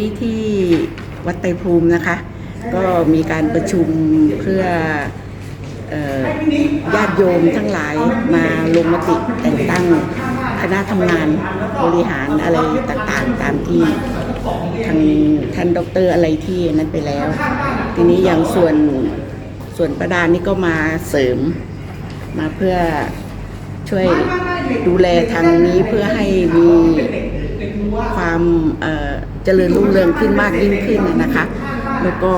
ที่ที่วัดไตรภูมินะคะ ก็มีการประชุมเพื่อญาติโยมทั้งหลายมาลงมติแต่งตั้งคณะทำงานบริหารอะไรต่างๆ ตามที่ทางท่านด็อกเตอร์อะไรที่นั้นไปแล้ว ทีนี้อย่างส่วนส่วนประดานนี่ก็มาเสริมมาเพื่อช่วยดูแลทางนี้เพื่อให้มี ความเจริญรุ่งเรืองขึ้นมากยิ่งขึ้นนะนะคะ แล้วก็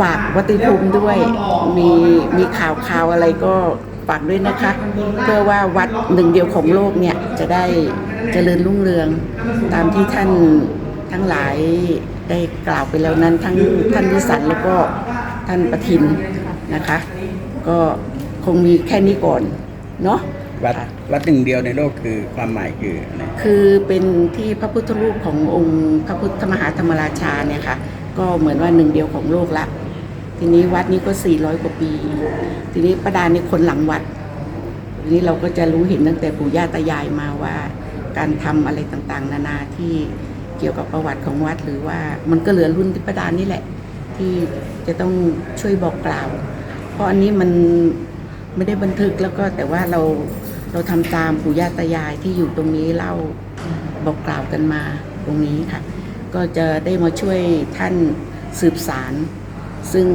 ฝากวัติภูมิด้วยมีมีข่าวข่าวอะไรก็ฝากด้วยนะคะ เพื่อว่าวัดหนึ่งเดียวของโลกเนี่ยจะได้เจริญรุ่งเรือง ตามที่ท่านทั้งหลายได้กล่าวไปแล้วนั้นทั้งท่านวิสันแล้วก็ท่านประทินนะคะ ก็คงมีแค่นี้ก่อน เนาะ วัดวัดหนึ่งเดียวในโลกคือความหมายคืออะไรคือเป็นที่พระพุทธรูปขององค์พระพุทธมหาธรรมราชาเนี่ยค่ะ ก็เหมือนว่าหนึ่งเดียวของโลกละ ทีนี้วัดนี้ก็ 400 กว่าปี ทีนี้ประดานี่คนหลังวัดทีนี้เราก็จะรู้เห็นตั้งแต่ปู่ย่าตายายมาว่า การทำอะไรต่างๆ นานาที่เกี่ยวกับประวัติของวัด หรือว่ามันก็เหลือรุ่นที่ประดานี่แหละ ที่จะต้องช่วยบอกกล่าว เพราะอันนี้มันไม่ได้บันทึกแล้วก็แต่ว่าเรา เราทำตามปู่ย่าตายายที่อยู่ตรงนี้เล่าบอกกล่าวกันมาตรงนี้ค่ะ ก็จะได้มาช่วยท่านสืบสาร ซึ่ง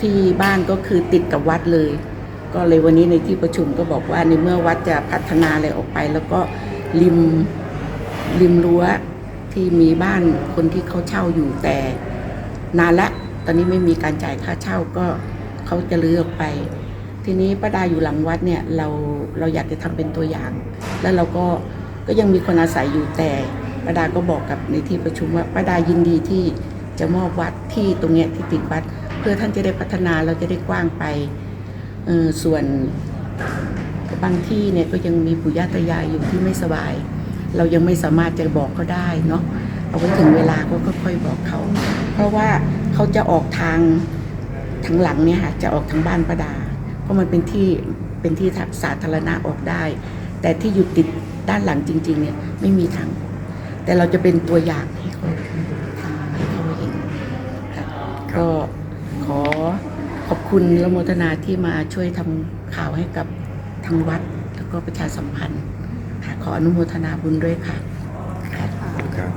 ที่บ้านก็คือติดกับวัดเลย ก็เลยวันนี้ในที่ประชุมก็บอกว่าในเมื่อวัดจะพัฒนาอะไรออกไป แล้วก็ริมริมรั้วที่มีบ้านคนที่เขาเช่าอยู่แต่นานละ ตอนนี้ไม่มีการจ่ายค่าเช่าก็เขาจะลื้อออกไป ทีนี้ป้าดาอยู่หลังวัดเนี่ยเราเราอยากจะทำเป็นตัวอย่าง แล้วเราก็ก็ยังมีคนอาศัยอยู่แต่ป้าดาก็บอกกับในที่ประชุมว่าป้าดายินดีที่จะมอบวัดที่ตรงเนี้ยที่ติดวัด เพื่อท่านจะได้พัฒนาเราจะได้กว้างไปส่วนบางที่เนี่ยก็ยังมีปู่ย่าตายายอยู่ที่ไม่สบาย เรายังไม่สามารถจะบอกเขาได้เนาะเอาไว้ถึงเวลาก็ค่อยๆบอกเขา เพราะว่าเขาจะออกทางทางหลังเนี่ยค่ะจะออกทางบ้านประดา เพราะมันเป็นที่เป็นที่สาธารณะออกได้ แต่ที่อยู่ติดด้านหลังจริง ๆ เนี่ยไม่มีทาง แต่เราจะเป็นตัวอย่างให้เขาให้เขาเห็นค่ะก็ขอขอบคุณละโมทนาที่มาช่วยทำข่าวให้กับทางวัดแล้วก็ประชาสัมพันธ์ค่ะขออนุโมทนาบุญด้วยค่ะ ครับ